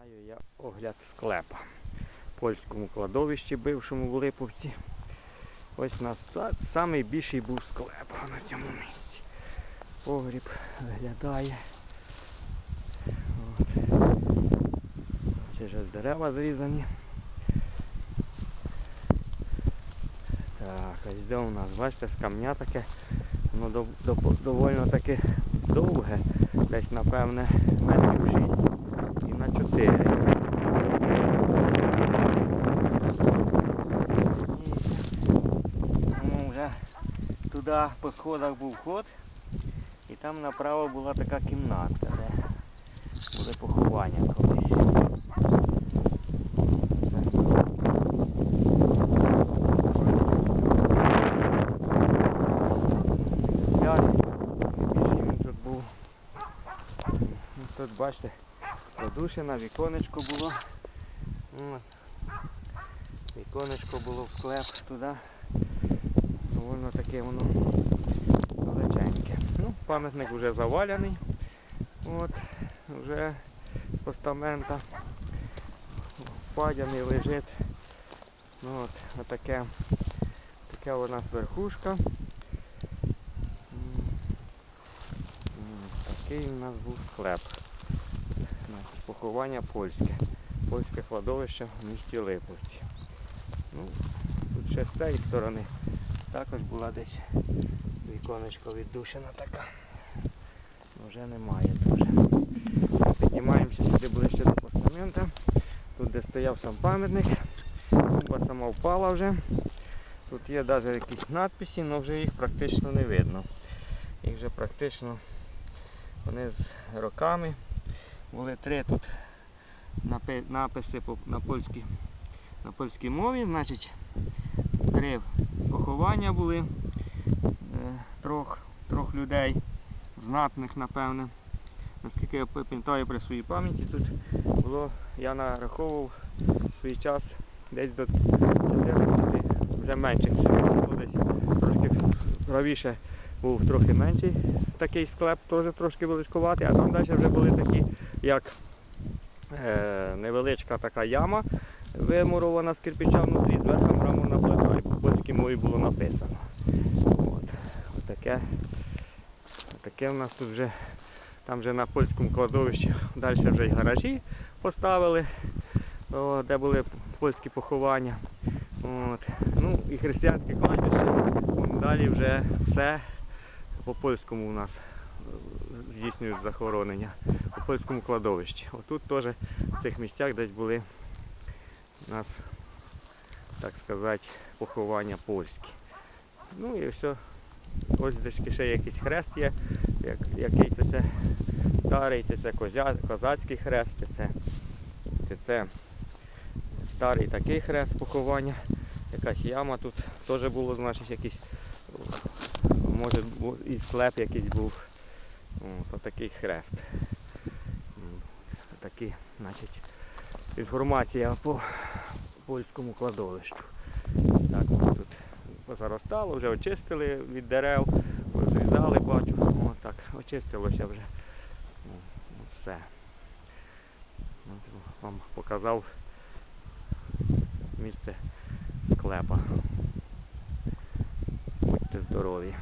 Починаю я огляд склепа. В польському кладовищі бившому в Липовці. Ось нас та- самий більший був склеп на цьому місці. Погріб виглядає. Ще ж дерева зрізані. Так, ось де у нас, бачите, з камня таке, воно дов, дов- довольно таки довге, десь напевне метрів 6 і на 4. Туди по сходах був ход, і там направо була така кімнатка, де були поховання колись. Тут бачите, продушена, віконечко було. Віконечко було в склеп туди. Довольно таке воно величеньке. Ну, пам'ятник вже заваляний. От, вже з постамента. Впадяний лежить. Ну, от, отаке, така у нас верхушка. Такий у нас був склеп. Поховання польське. Польське кладовище в місті Липовці. Ну, тут ще з цієї сторони також була десь віконечко віддушена така. Вже немає дуже. Піднімаємося сюди ближче до постамента. Тут де стояв сам пам'ятник. Тумба сама впала вже. Тут є навіть якісь надписи, але вже їх практично не видно. Їх вже практично вони з роками. Були три тут написи на польській, на польській мові. Значить, три поховання були е, трьох, трьох людей, знатних, напевне. Наскільки я пам'ятаю при своїй пам'яті, тут було, я нараховував свій час десь до 14, вже менше, трошки правіше був трохи менший. Такий склеп, теж трошки величкуватий, а там далі вже були такі, як е, невеличка така яма, вимурована з кирпича внутрі, зверху мраморна плита, по польській мові було написано. От. Таке, таке в нас тут вже, там вже на польському кладовищі далі вже й гаражі поставили, о, де були польські поховання. От. Ну і християнське кладбище, вон далі вже все по польському у нас е, здійснюють захоронення у польському кладовищі. Отут теж в цих місцях десь були у нас, так сказати, поховання польські. Ну і все. Ось десь ще якийсь хрест є, як, який це, це старий, чи це козя, козацький хрест, чи це, чи це старий такий хрест поховання. Якась яма тут теж було, значить, якийсь, може і склеп якийсь був. От, отакий хрест. Такі, значить, інформація по польському кладовищу. Так, тут позаростало, вже очистили від дерев, зрізали, бачу. О, так, очистилося вже. Все. Вам показав місце склепа. Будьте здорові.